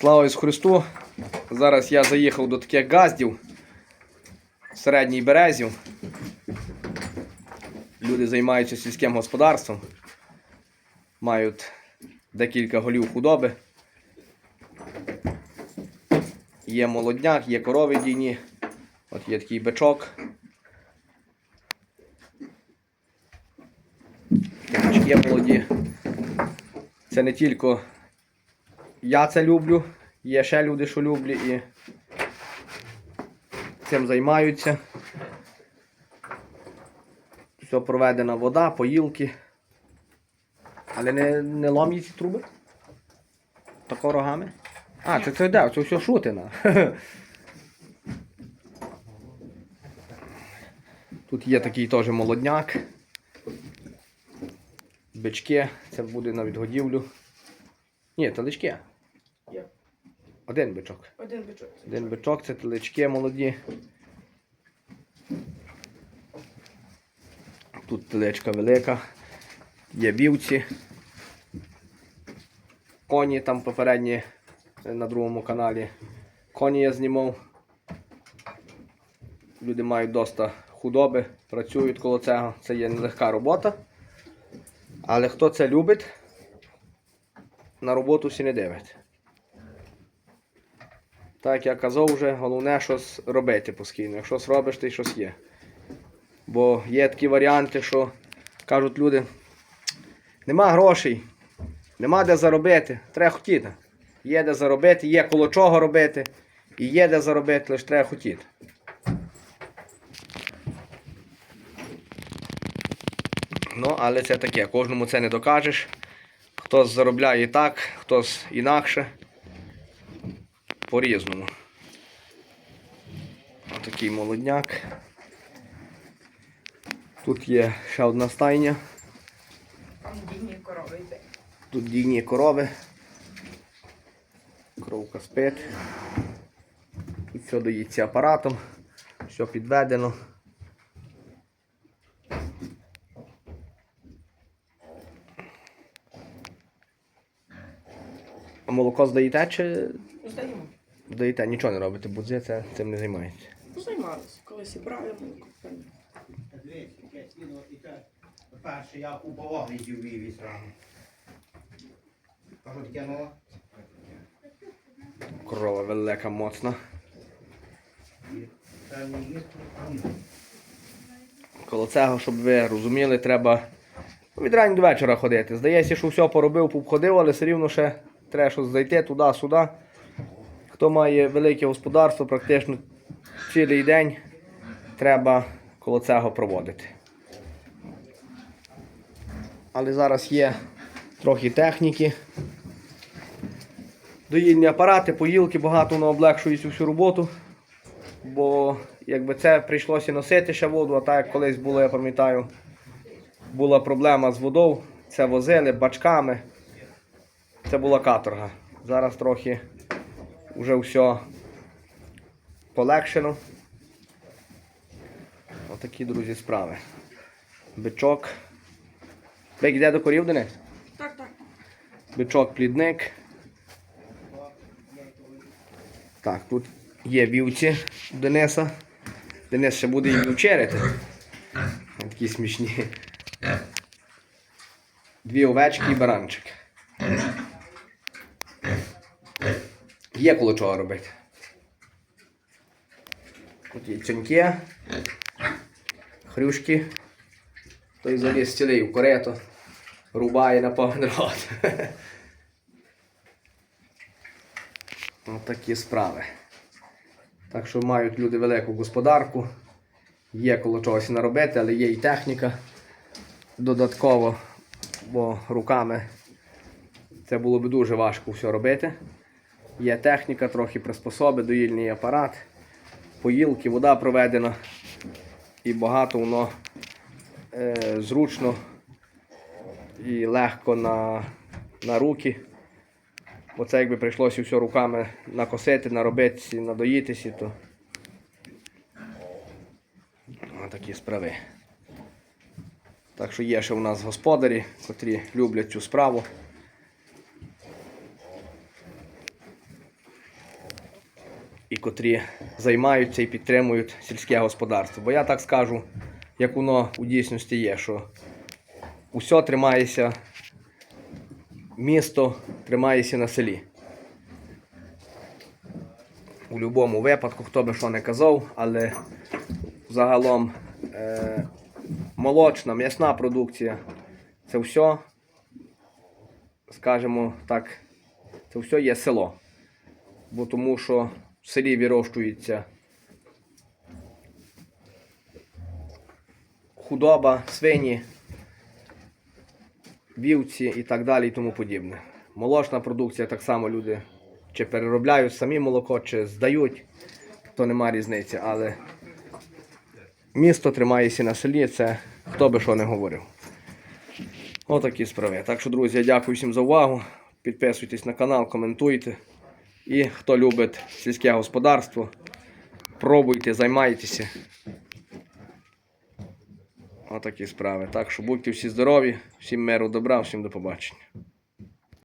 Слава Ісусу Христу! Зараз я заїхав до таких газдів середній березів. Люди займаються сільським господарством, мають декілька голів худоби. Є молодняк, є корови дійні, от є такий бичок. Качки молоді. Це не тільки я це люблю, є ще люди, що люблять і цим займаються. Все проведена вода, поїлки. Але не, не ломні ці труби? Тако рогами? А, це це де, це все шутина. Тут є такий теж молодняк. Бички, це буде на відгодівлю. Ні, телечки. Є. Один бичок. Один бичок. Один бичок, це телечки молоді. Тут телечка велика. Є вівці. Коні там попередні е, на другому каналі. Коні я знімав. Люди мають доста худоби, працюють коло цього. Це є нелегка робота. Але хто це любить, на роботу всі не дивить. Так я казав вже, головне щось робити постійно. Якщо щось робиш, то й щось є. Бо є такі варіанти, що кажуть люди, нема грошей, нема де заробити, треба хотіти. Є де заробити, є коло чого робити, і є де заробити, лише треба хотіти. Ну, але це таке, кожному це не докажеш. Хтось заробляє так, хтось інакше. По-різному. Отакий молодняк. Тут є ще одна стайня. Там дійні корови йде. Тут дійні корови. Коровка спить. Тут все доїться апаратом, все підведено. А молоко здаєте чи Здаємо. Здаєте? Нічого не робите, будзи це цим не займається. Ну, Займалися. Колись і брали молоко. Дивіться, і те. Перше я купував глядів вівіз рано. Що таке нове? Корова велика, моцна. Коло цього, щоб ви розуміли, треба ну, від рання до вечора ходити. Здається, що все поробив, пообходив, але все рівно ще треба щось зайти туди-сюди. Хто має велике господарство, практично цілий день треба коло цього проводити. Але зараз є трохи техніки. Доїльні апарати, поїлки, багато воно облегшує цю всю роботу. Бо якби це прийшлося носити ще воду, а так як колись було, я пам'ятаю, була проблема з водою, це возили бачками. Це була каторга. Зараз трохи вже все полегшено. Отакі, друзі, справи. Бичок. Бик йде до корів, Денис? Так, так. Бичок плідник. Так, тут є вівці у Дениса. Денис ще буде її вчерити. Такі смішні. Дві овечки і баранчик. Є коло чого робити. Тут є цьоньки, хрюшки. Той заліз цілий в корето. Рубає на повний рот. Ось такі справи. Так що мають люди велику господарку. Є коло чогось наробити, але є і техніка додатково, бо руками це було б дуже важко все робити. Є техніка, трохи приспособи, доїльний апарат, поїлки, вода проведена і багато воно е, зручно і легко на, на руки. Бо це якби прийшлося все руками накосити, наробити, надоїтися, то Ось такі справи. Так що є ще у нас господарі, котрі люблять цю справу. Котрі займаються і підтримують сільське господарство. Бо я так скажу, як воно у дійсності є, що усе тримається, місто тримається на селі. У будь-якому випадку, хто би що не казав, але загалом е, молочна, м'ясна продукція це все, скажімо так, це все є село. Бо тому що в селі вирощується худоба, свині, вівці і так далі і тому подібне. Молочна продукція так само люди чи переробляють самі молоко, чи здають, то нема різниці. Але місто тримається на селі, це хто би що не говорив. Отакі справи. Так що, друзі, дякую всім за увагу. Підписуйтесь на канал, коментуйте. І хто любить сільське господарство, пробуйте, займайтеся. Отакі справи. Так що будьте всі здорові, всім миру, добра, всім до побачення.